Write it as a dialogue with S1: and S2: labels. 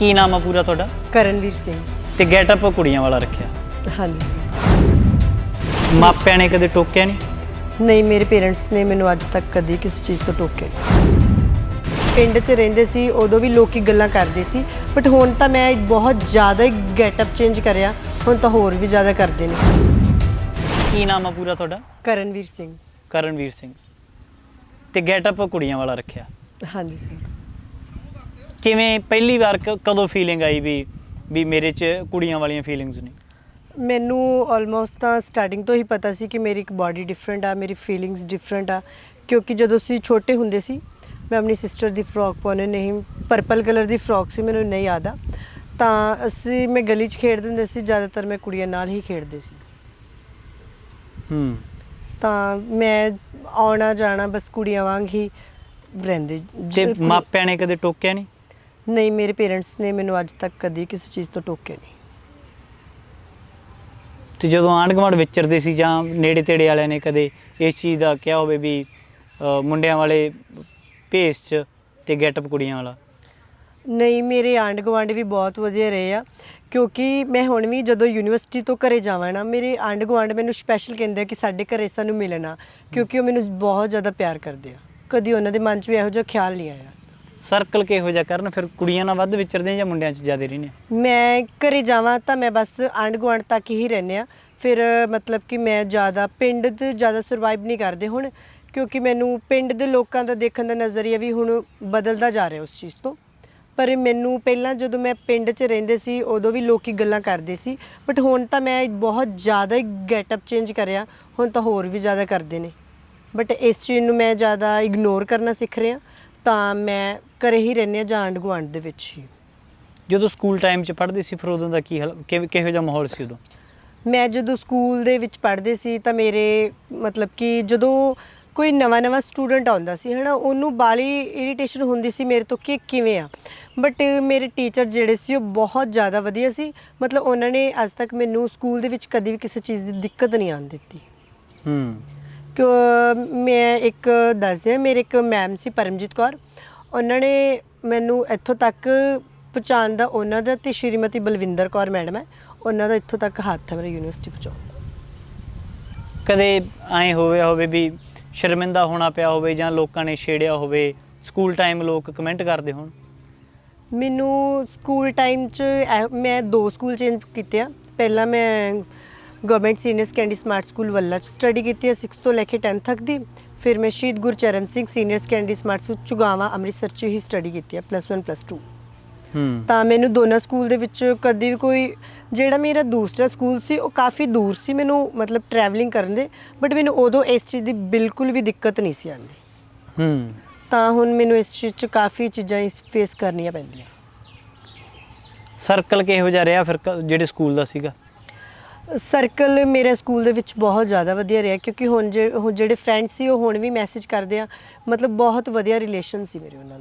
S1: ਕੀ ਨਾਮ ਆ ਪੂਰਾ ਤੁਹਾਡਾ?
S2: ਕਰਨਵੀਰ ਸਿੰਘ।
S1: ਤੇ ਗੈਟਅਪ ਕੁੜੀਆਂ ਵਾਲਾ ਰੱਖਿਆ।
S2: ਹਾਂਜੀ।
S1: ਮਾਪਿਆਂ ਨੇ ਕਦੇ ਟੋਕਿਆ ਨਹੀਂ
S2: ਨਹੀਂ ਮੇਰੇ ਪੇਰੈਂਟਸ ਨੇ ਮੈਨੂੰ ਅੱਜ ਤੱਕ ਕਦੀ ਕਿਸੇ ਚੀਜ਼ ਤੋਂ ਟੋਕਿਆ ਨਹੀਂ। ਪਿੰਡ 'ਚ ਰਹਿੰਦੇ ਸੀ ਉਦੋਂ ਵੀ ਲੋਕੀ ਗੱਲਾਂ ਕਰਦੇ ਸੀ ਬਟ ਹੁਣ ਤਾਂ ਮੈਂ ਬਹੁਤ ਜ਼ਿਆਦਾ ਹੀ ਗੈਟਅਪ ਚੇਂਜ ਕਰਿਆ ਹੁਣ ਤਾਂ ਹੋਰ ਵੀ ਜ਼ਿਆਦਾ ਕਰਦੇ ਨੇ।
S1: ਕੀ ਨਾਮ ਆ ਪੂਰਾ ਤੁਹਾਡਾ?
S2: ਕਰਨਵੀਰ ਸਿੰਘ।
S1: ਕਰਨਵੀਰ ਸਿੰਘ। ਤੇ ਗੈਟਅਪ ਕੁੜੀਆਂ ਵਾਲਾ ਰੱਖਿਆ।
S2: ਹਾਂਜੀ ਸਰ
S1: ਕਿਵੇਂ ਪਹਿਲੀ ਵਾਰ ਕ- ਕਦੋਂ ਫੀਲਿੰਗ ਆਈ ਵੀ ਵੀ ਮੇਰੇ 'ਚ ਕੁੜੀਆਂ ਵਾਲੀਆਂ ਫੀਲਿੰਗਸ ਨੇ?
S2: ਮੈਨੂੰ ਆਲਮੋਸਟ ਤਾਂ ਸਟਾਰਟਿੰਗ ਤੋਂ ਹੀ ਪਤਾ ਸੀ ਕਿ ਮੇਰੀ ਇੱਕ ਬਾਡੀ ਡਿਫਰੈਂਟ ਆ ਮੇਰੀ ਫੀਲਿੰਗਸ ਡਿਫਰੈਂਟ ਆ। ਕਿਉਂਕਿ ਜਦੋਂ ਅਸੀਂ ਛੋਟੇ ਹੁੰਦੇ ਸੀ ਮੈਂ ਆਪਣੀ ਸਿਸਟਰ ਦੀ ਫਰੋਕ ਪਾਉਣੇ ਨਹੀਂ ਪਰਪਲ ਕਲਰ ਦੀ ਫਰੋਕ ਸੀ ਮੈਨੂੰ ਨਹੀਂ ਯਾਦ ਆ। ਤਾਂ ਅਸੀਂ ਮੈਂ ਗਲੀ 'ਚ ਖੇਡਦੇ ਹੁੰਦੇ ਸੀ ਜ਼ਿਆਦਾਤਰ ਮੈਂ ਕੁੜੀਆਂ ਨਾਲ ਹੀ ਖੇਡਦੇ ਸੀ।
S1: ਹੂੰ।
S2: ਤਾਂ ਮੈਂ ਆਉਣਾ ਜਾਣਾ ਬਸ ਕੁੜੀਆਂ ਵਾਂਗ ਹੀ ਰਹਿੰਦੇ
S1: ਤੇ
S2: ਜ-
S1: ਮਾਪਿਆਂ ਨੇ ਕਦੇ ਟੋਕਿਆ ਨਹੀਂ
S2: ਨਹੀਂ ਮੇਰੇ ਪੇਰੈਂਟਸ ਨੇ ਮੈਨੂੰ ਅੱਜ ਤੱਕ ਕਦੀ ਕਿਸੇ ਚੀਜ਼ ਤੋਂ ਟੋਕਿਆ ਨਹੀਂ।
S1: ਤੇ ਜਦੋਂ ਆਂਢ ਗੁਆਂਢ ਵਿਚਰਦੇ ਸੀ ਜਾਂ ਨੇੜੇ ਤੇੜੇ ਵਾਲਿਆਂ ਨੇ ਕਦੇ ਇਸ ਚੀਜ਼ ਦਾ ਕਿਹਾ ਹੋਵੇ ਵੀ ਅ, ਮੁੰਡਿਆਂ ਵਾਲੇ ਭੇਸ 'ਚ ਤੇ ਗੈਟਅਪ ਕੁੜੀਆਂ ਵਾਲਾ?
S2: ਨਹੀਂ ਮੇਰੇ ਆਂਢ ਗੁਆਂਢ ਵੀ ਬਹੁਤ ਵਧੀਆ ਰਹੇ ਆ ਕਿਉਂਕਿ ਮੈਂ ਹੁਣ ਵੀ ਜਦੋਂ ਯੂਨੀਵਰਸਿਟੀ ਤੋਂ ਘਰੇ ਜਾਵਾਂ ਨਾ ਮੇਰੇ ਆਂਢ ਗੁਆਂਢ ਮੈਨੂੰ ਸਪੈਸ਼ਲ ਕਹਿੰਦੇ ਆ ਕਿ ਸਾਡੇ ਘਰੇ ਸਾਨੂੰ ਮਿਲਣਾ ਕਿਉਂਕਿ ਉਹ ਮੈਨੂੰ ਬਹੁਤ ਜ਼ਿਆਦਾ ਪਿਆਰ ਕਰਦੇ ਆ। ਕਦੀ ਉਹਨਾਂ ਦੇ ਮਨ 'ਚ ਵੀ ਇਹੋ ਜਿਹਾ ਖਿਆਲ ਨਹੀਂ ਆਇਆ।
S1: ਸਰਕਲ ਕਿਹੋ ਜਿਹਾ ਕਰਨ, ਫਿਰ ਕੁੜੀਆਂ ਨਾਲ ਵੱਧ ਵਿਚਰਦੇ ਜਾਂ ਮੁੰਡਿਆਂ 'ਚ ਜ਼ਿਆਦਾ ਰਹਿੰਦੇ
S2: ਮੈਂ ਘਰੇ ਜਾਵਾਂ ਤਾਂ ਮੈਂ ਬਸ ਆਂਢ ਗੁਆਂਢ ਤੱਕ ਹੀ ਰਹਿੰਦੇ ਆ। ਫਿਰ ਮਤਲਬ ਕਿ ਮੈਂ ਜ਼ਿਆਦਾ ਪਿੰਡ ਤੇ ਜ਼ਿਆਦਾ ਸਰਵਾਈਵ ਨਹੀਂ ਕਰਦੇ ਹੁਣ, ਕਿਉਂਕਿ ਮੈਨੂੰ ਪਿੰਡ ਦੇ ਲੋਕਾਂ ਦਾ ਦੇਖਣ ਦਾ ਨਜ਼ਰੀਆ ਵੀ ਹੁਣ ਬਦਲਦਾ ਜਾ ਰਿਹਾ ਉਸ ਚੀਜ਼ ਤੋਂ। ਪਰ ਮੈਨੂੰ ਪਹਿਲਾਂ ਜਦੋਂ ਮੈਂ ਪਿੰਡ 'ਚ ਰਹਿੰਦੇ ਸੀ, ਉਦੋਂ ਵੀ ਲੋਕੀ ਗੱਲਾਂ ਕਰਦੇ ਸੀ। ਬਟ ਹੁਣ ਤਾਂ ਮੈਂ ਬਹੁਤ ਜ਼ਿਆਦਾ ਹੀ ਗੈਟਅਪ ਚੇਂਜ ਕਰਿਆ, ਹੁਣ ਤਾਂ ਹੋਰ ਵੀ ਜ਼ਿਆਦਾ ਕਰਦੇ ਨੇ। ਬਟ ਇਸ ਚੀਜ਼ ਨੂੰ ਮੈਂ ਜ਼ਿਆਦਾ ਇਗਨੋਰ ਕਰਨਾ ਸਿੱਖ ਰਿਹਾ। ਤਾਂ ਮੈਂ ਘਰੇ ਹੀ ਰਹਿੰਦੇ ਹਾਂ ਜਾਂ ਆਂਢ ਗੁਆਂਢ ਦੇ ਵਿੱਚ ਹੀ।
S1: ਜਦੋਂ ਸਕੂਲ ਟਾਈਮ 'ਚ ਪੜ੍ਹਦੇ ਸੀ ਫਿਰ ਉਦੋਂ ਦਾ ਕੀ ਹਾਲ ਕਿਵੇਂ- ਕਿਹੋ ਜਿਹਾ ਮਾਹੌਲ ਸੀ ਉਦੋਂ?
S2: ਮੈਂ ਜਦੋਂ ਸਕੂਲ ਦੇ ਵਿੱਚ ਪੜ੍ਹਦੇ ਸੀ ਤਾਂ ਮੇਰੇ ਮਤਲਬ ਕਿ ਜਦੋਂ ਕੋਈ ਨਵਾਂ ਨਵਾਂ ਸਟੂਡੈਂਟ ਆਉਂਦਾ ਸੀ ਹਨਾ ਉਹਨੂੰ ਬਾਲੀ ਇਰੀਟੇਸ਼ਨ ਹੁੰਦੀ ਸੀ ਮੇਰੇ ਤੋਂ ਕਿ ਕਿਵੇਂ ਆ। ਬਟ ਮੇਰੇ ਟੀਚਰ ਜਿਹੜੇ ਸੀ ਉਹ ਬਹੁਤ ਜ਼ਿਆਦਾ ਵਧੀਆ ਸੀ। ਮਤਲਬ ਉਹਨਾਂ ਨੇ ਅੱਜ ਤੱਕ ਮੈਨੂੰ ਸਕੂਲ ਦੇ ਵਿੱਚ ਕਦੀ ਵੀ ਕਿਸੇ ਚੀਜ਼ ਦੀ ਦਿੱਕਤ ਨਹੀਂ ਆਉਣ ਦਿੱਤੀ।
S1: ਹੂੰ।
S2: ਕਿ ਮੈਂ ਇੱਕ ਦੱਸਦੇ ਮੇਰੇ ਇੱਕ ਮੈਮ ਸੀ ਪਰਮਜੀਤ ਕੌਰ। ਉਹਨਾਂ ਨੇ ਮੈਨੂੰ ਇੱਥੋਂ ਤੱਕ ਪਹੁੰਚਾਉਣ ਦਾ ਉਹਨਾਂ ਦਾ ਤੇ ਸ਼੍ਰੀਮਤੀ ਬਲਵਿੰਦਰ ਕੌਰ ਮੈਡਮ ਹੈ ਉਹਨਾਂ ਦਾ ਇੱਥੋਂ ਤੱਕ ਹੱਥ ਹੈ ਮੇਰੇ ਯੂਨੀਵਰਸਿਟੀ ਪਹੁੰਚਾਉਣ ਦਾ।
S1: ਕਦੇ ਐਂ ਹੋਵੇ ਹੋਵੇ ਵੀ ਸ਼ਰਮਿੰਦਾ ਹੋਣਾ ਪਿਆ ਹੋਵੇ ਜਾਂ ਲੋਕਾਂ ਨੇ ਛੇੜਿਆ ਹੋਵੇ ਸਕੂਲ ਟਾਈਮ ਲੋਕ ਕਮੈਂਟ ਕਰਦੇ ਹੋਣ?
S2: ਮੈਨੂੰ ਸਕੂਲ ਟਾਈਮ 'ਚ ਇਹ- ਮੈਂ ਦੋ ਸਕੂਲ ਚੇਂਜ ਕੀਤੇ ਆ। ਪਹਿਲਾਂ ਮੈਂ government senior secondary smart school ਵੱਲਾ 'ਚ ਸਟੱਡੀ ਕੀਤੀ ਹੈ 6 ਤੋਂ ਲੈ ਕੇ 10 ਤੱਕ ਦੀ। ਫਿਰ ਮੈਂ Shaheed Gurcharan Singh senior secondary smart school Chugawan Amritsar 'ਚ ਹੀ ਸਟੱਡੀ ਕੀਤੀ ਹੈ ਪਲੱਸ 1 ਪਲੱਸ 2
S1: ਹੂੰ।
S2: ਤਾਂ ਮੈਨੂੰ ਦੋਨਾਂ ਸਕੂਲ ਦੇ ਵਿੱਚ ਕਦੀ ਵੀ ਕੋਈ ਜਿਹੜਾ ਮੇਰਾ ਦੂਸਰਾ ਸਕੂਲ ਸੀ ਉਹ ਕਾਫੀ ਦੂਰ ਸੀ ਮੈਨੂੰ ਮਤਲਬ ਟਰੈਵਲਿੰਗ ਕਰਨ ਦੇ ਬਟ ਮੈਨੂੰ ਉਦੋਂ ਇਸ ਚੀਜ਼ ਦੀ ਬਿਲਕੁਲ ਵੀ ਦਿੱਕਤ ਨਹੀਂ ਸੀ ਆਉਂਦੀ।
S1: ਹੂੰ।
S2: ਤਾਂ ਹੁਣ ਮੈਨੂੰ ਇਸ ਚੀਜ਼ 'ਚ ਕਾਫੀ ਚੀਜ਼ਾਂ ਫੇਸ ਕਰਨੀਆਂ ਪੈਂਦੀਆਂ।
S1: ਸਰਕਲ ਕਿਹੋ ਜਿਹਾ ਰਿਹਾ ਫਿਰ ਕ- ਜਿਹੜੇ ਸਕੂਲ ਦਾ ਸੀਗਾ?
S2: ਸਰਕਲ ਮੇਰੇ ਸਕੂਲ ਦੇ ਵਿੱਚ ਬਹੁਤ ਜ਼ਿਆਦਾ ਵਧੀਆ ਰਿਹਾ ਕਿਉਂਕਿ ਹੁਣ ਜੇ ਹੁਣ ਜਿਹੜੇ ਫਰੈਂਡ ਸੀ ਉਹ ਹੁਣ ਵੀ ਮੈਸੇਜ ਕਰਦੇ ਆ। ਮਤਲਬ ਬਹੁਤ ਵਧੀਆ ਰਿਲੇਸ਼ਨ ਸੀ ਮੇਰੇ ਉਹਨਾਂ ਨਾਲ।